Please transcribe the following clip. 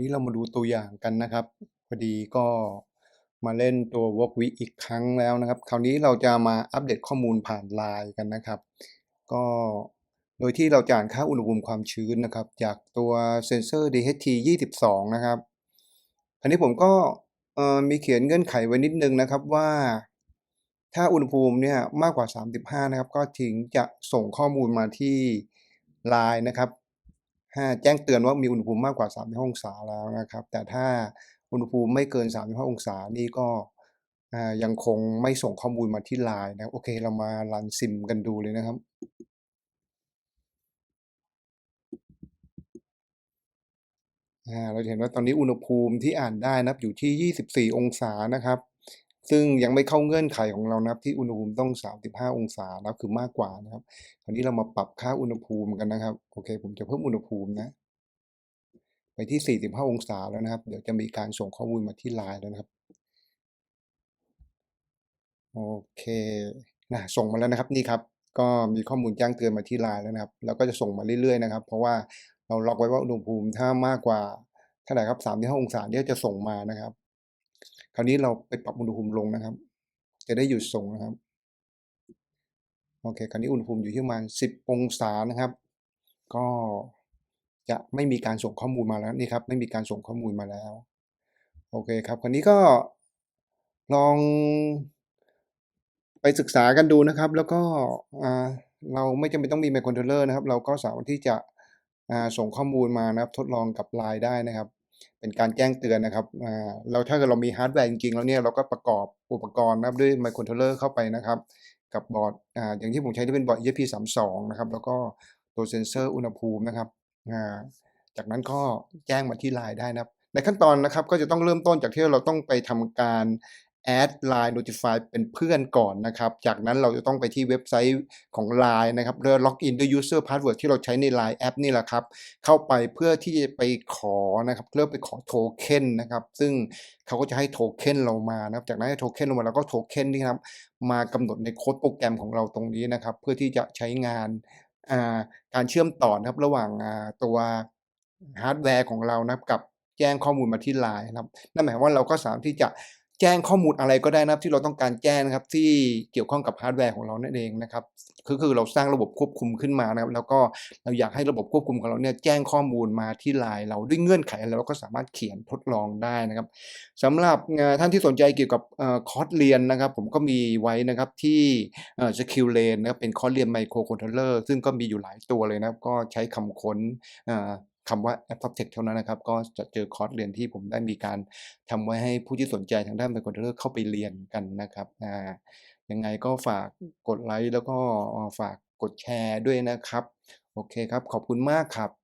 นี้เรามาดูตัวอย่างกันนะครับพอดีก็มาเล่นตัว Workwi อีกครั้งแล้วนะครับ คราวนี้เราจะมาอัปเดตข้อมูลผ่าน LINE กันนะครับ ก็โดยที่เราจะอ่านค่าอุณหภูมิความชื้นนะครับ จากตัวเซนเซอร์ DHT 22 นะครับคราวนี้ผมก็มีเขียนเงื่อนไขไว้นิดนึงนะครับว่า ถ้าอุณหภูมิเนี่ยมากกว่า 35 นะครับ ก็ถึงจะส่งข้อมูลมาที่ LINE นะครับ ห้าแจ้งเตือนว่ามีอุณหภูมิมากกว่า35องศาแล้วนะครับ แต่ถ้าอุณหภูมิไม่เกิน35องศานี่ก็ยังคงไม่ส่งข้อมูลมาที่ LINE นะโอเคเรามารันซิมกันดูเลยนะครับเราเห็นว่าตอนนี้อุณหภูมิที่อ่านได้นับอยู่ที่ 24 องศานะครับ ซึ่งยังไม่เข้าเงื่อนไขของเรานะครับที่อุณหภูมิต้อง 35 องศานะครับคือมากกว่านะครับคราวนี้เรามาปรับค่าอุณหภูมิกันนะครับโอเค ผมจะเพิ่มอุณหภูมินะ ไปที่ 45 องศาแล้วนะครับ เดี๋ยวจะมีการส่งข้อมูลมาที่ LINE แล้วนะครับโอเคนะส่งมาแล้วนะครับนี่ครับ ก็มีข้อมูลแจ้งเตือนมาที่ LINE แล้วนะครับ แล้วก็จะส่งมาเรื่อยๆนะครับ เพราะว่าเราล็อกไว้ว่าอุณหภูมิถ้ามากกว่าเท่าไหร่ครับ35องศาเนี่ยจะส่งมานะครับ คราวนี้เราไปปรับอุณหภูมิลงนะครับ จะได้หยุดส่งนะครับ โอเค คราวนี้อุณหภูมิอยู่ที่ประมาณ 10 องศานะครับ ก็จะไม่มีการส่งข้อมูลมาแล้วนี่ครับ ไม่มีการส่งข้อมูลมาแล้ว โอเคครับ คราวนี้ก็ลองไปศึกษากันดูนะครับ แล้วก็เราไม่จำเป็นต้องมี Microcontroller นะครับ เราก็สามารถที่จะส่งข้อมูลมานะครับ ทดลองกับ LINE ได้นะครับ เป็นการแจ้งเตือนนะครับเราถ้าเกิดเรามีฮาร์ดแวร์จริงๆ แล้วเนี่ยเราก็ประกอบอุปกรณ์นะครับด้วย Microcontroller เข้าไปนะครับ กับบอร์ดออย่างที่ผมใช้ที่เป็นบอร์ด ESP32 นะครับ แล้วก็ตัวเซนเซอร์อุณหภูมินะครับจากนั้นก็แจ้งมาที่ไลน์ได้นะครับ ในขั้นตอนนะครับก็จะต้องเริ่มต้นจากที่เราต้องไปทำการ add line notify เป็นเพื่อนก่อนนะครับ จากนั้นเราจะต้องไปที่เว็บไซต์ของ LINE นะครับเพื่อ log in ด้วย user password ที่เราใช้ใน LINE app นี่แหละครับ เข้าไปเพื่อที่จะไปขอนะครับเพื่อไปขอโทเค็นนะครับ ซึ่งเขาก็จะให้โทเค็นเรามานะครับ จากนั้นให้โทเค็นเรามาแล้วก็โทเค็นนี่ครับมากำหนดในโค้ดโปรแกรมของเราตรงนี้นะครับ เพื่อที่จะใช้งานาการเชื่อมต่อนะครับระหว่างาตัวฮาร์ดแวร์ของเรานะครับกับแจ้งข้อมูลมาที่ LINE นะครับนั่นหมายความว่าเราก็สามารถที่จะ แจ้งข้อมูลอะไรก็ได้นะครับที่เราต้องการแจ้งนะครับที่เกี่ยวข้องกับฮาร์ดแวร์ของเรานั่นเองนะครับก็คือเราสร้างระบบควบคุมขึ้นมานะครับแล้วก็เราอยากให้ระบบควบคุมของเราเนี่ยแจ้งข้อมูลมาที่ LINE เราด้วยเงื่อนไขอะไรเราก็สามารถเขียนทดลองได้นะครับสำหรับท่านที่สนใจเกี่ยวกับออคอร์สเรียนนะครับ ผมก็มีไว้นะครับที่เอ่อ Skill Lane นะครับเป็นคอร์สเรียน Microcontroller ซึ่งก็มีอยู่หลายตัวเลยนะครับก็ใช้คำค้นอ คำว่า AppTech เท่านั้นนะครับ ก็จะเจอคอร์สเรียนที่ผมได้มีการทำไว้ให้ผู้ที่สนใจทางด้านเป็นคนเลือกเข้าไปเรียนกันนะครับอ่ายังไงก็ฝากกดไลค์แล้วก็ฝากกดแชร์ด้วยนะครับ โอเคครับ ขอบคุณมากครับ